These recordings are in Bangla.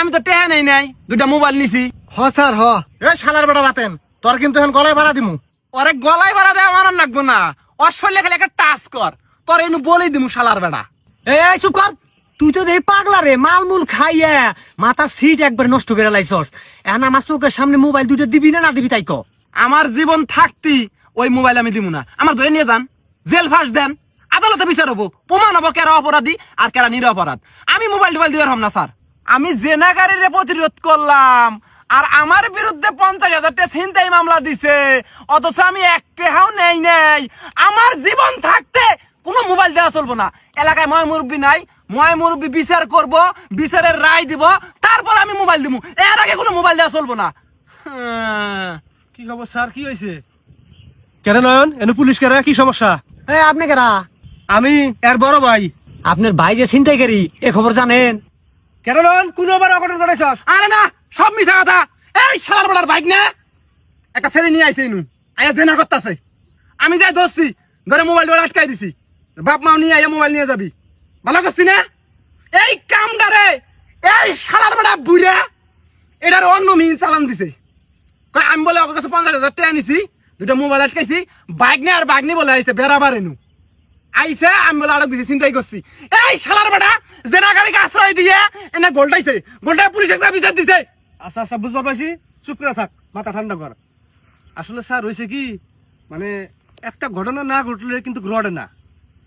আমি তো টেহা নেই নাই দুটা মোবাইল নিছি। হ স্যার হ। এ শালার বেটা বাতেন তোর কিন্তু এখন গলায় ভাড়া দিমু। ওরে গলায় ভাড়া দেয় আমার আর লাগবো না। শরীরে খালি একটা টাচ কর। তোর এনু বলেই দিমু শালার বেড়া এই চুপ কর। তুই তো দেই পাগলা রে মালমুল খাইয়া মাথা সিট একবার নষ্ট করে লাইছস। এখন আমার চোখের সামনে মোবাইল দুটো দিবি না না দিবি তাই ক। আমার জীবন থাকতি ওই মোবাইল আমি দিমু না। আমার ধরে নিয়ে যান জেল ফাঁস দেন। আদালতে বিচার হব। প্রমাণ হব কেরা অপরাধী আর কেরা নির অপরাধ আমি মোবাইল টোবাইল দিবার হম না স্যার। আমি জেনাগারিরে প্রতিরোধ করলাম আর আমার বিরুদ্ধে পঞ্চাশ হাজার টাকা ছিনতাই মামলা দিছে অথচ আমি এক টেহাও নেই নেই। আমার জীবন থাকতে কোনো মোবাইল দেওয়া চলবো না। এলাকায় ময় মুরব্বী নাই ময় মুরব্বী বিচার করব বিচারের রায় দিব তারপর আমি মোবাইল দিব এর আগে কোনো মোবাইল দেওয়া চলবো না। হ্যাঁ। কি খবর স্যার? কি হয়েছে? কেন নয়ন? এনে পুলিশ কেরা? কি সমস্যা? এই আপনি কেরা? আমি এর বড় ভাই। আপনার ভাই যে ছিনতাইকারী এ খবর জানেন? কেন নয়ন কোন আবার অঘটন ঘটাইছস আরে না সব মিছা কথা। এই শালার বড়ার বাইক না? একটা ছেলে নিয়ে আইছে ইনু আয়া জেনা করতেছে। আমি যাই ধরছি ঘরে মোবাইল টোবাইল আটকাই দিছি। বাপ মাও নিয়ে আইয়া মোবাইল নিয়ে যাবি। ভালো করছি না? এই কামদারে এই শালার বড়া বুড়া এটার অন্য মিন চালান দিছে। আমি বলে ওর কাছে পঞ্চাশ হাজার টাকা নিছি দুটো মোবাইল আটকাইছি বাইক নিয়ে আর বাইক নিয়ে বলে আইছে বেড়াবার এনু আইছে, আমি বলে দিছি চিন্তাই করছি। এই শালার বেটা, জেনা গাড়িকে আশ্রয় দিয়ে এনে গোলটাইছে গোলটাই পুলিশের কাছে বিচার দিছে। আচ্ছা আচ্ছা বুঝতে পারছি চুপ করে থাক, মাথা ঠান্ডা কর। আসলে স্যার হয়েছে কি মানে একটা ঘটনা না ঘটলে কিন্তু ঘটে না।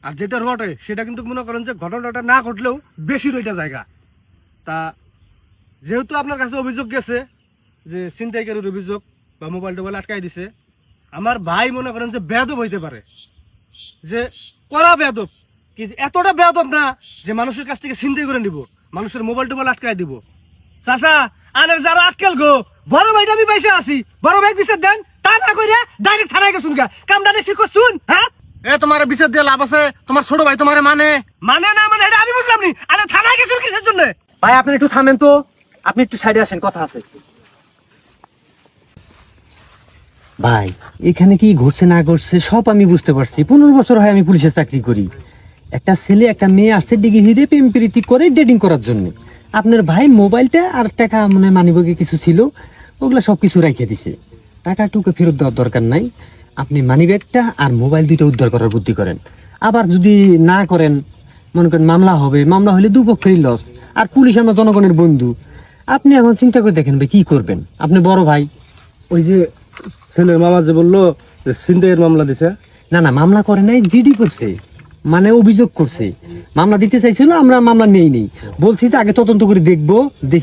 আর যেটা ঘটে সেটা কিন্তু মনে করেন যে ঘটনাটা না ঘটলেও বেশি রইটা জায়গা। তা যেহেতু আপনার কাছে অভিযোগ গেছে যে ছিনতাইকারীর অভিযোগ বা মোবাইল টোবাইল আটকাই দিছে, আমার ভাই মনে করেন যে বেয়াদব হইতে পারে। যে করা বেয়াদব। কিন্তু এতটা বেয়াদব না যে মানুষের কাছ থেকে ছিনতাই করে নিব মানুষের মোবাইল টোবাইল আটকাই দিব। চাচা আনের যারা আটকেল গো বড় ভাইটা আমি পাইছে আছি বড় ভাই বিচার দেন তা না কইরা ডাইরেক্ট থানায় গেছুন গা। ঠিক করছুন হ্যাঁ? এ তোমার বিচার দিয়ে লাভ আছে তোমার ছোট ভাই তোমার মানে। মানে না মানে এটা আমি বুঝলাম নি। আরে থানায় গেছুন কিসের জন্য? ভাই আপনি একটু থামেন তো। আপনি একটু সাইডে আসেন কথা আছে। ভাই, এখানে কি ঘটছে না ঘটছে সব আমি বুঝতে পারছি। পনেরো বছর হয় আমি পুলিশের চাকরি করি। একটা ছেলে, একটা মেয়ে আসছে ডিগি হিরে প্রেম প্রীতি করে ডেটিং করার জন্য। আপনার ভাই মোবাইলটা আর টাকা মানে মানিবগে কিছু ছিল, ওগুলো সব কিছু রাখিয়ে দিছে। টাকা টুকে ফেরত দেওয়ার দরকার নাই। আপনি মানিব্যাগটা আর মোবাইল দুইটা উদ্ধার করার বুদ্ধি করেন। আবার যদি না করেন, মনে করেন মামলা হবে। মামলা হলে দুপক্ষেরই লস আর পুলিশ আমার জনগণের বন্ধু। আপনি এখন চিন্তা করে দেখেন ভাই, কি করবেন? আপনি বড় ভাই, ওই যে ছেলের মামা যে বলল যে ছিনতাইয়ের মামলা দিছে। না না, মামলা করে নাই জিডি করছে। মানে অভিযোগ করছে। মামলা দিতে চাইছিল, আমরা মামলা নেই নেই। বলছি যে আগে তদন্ত করে দেখব, দেখে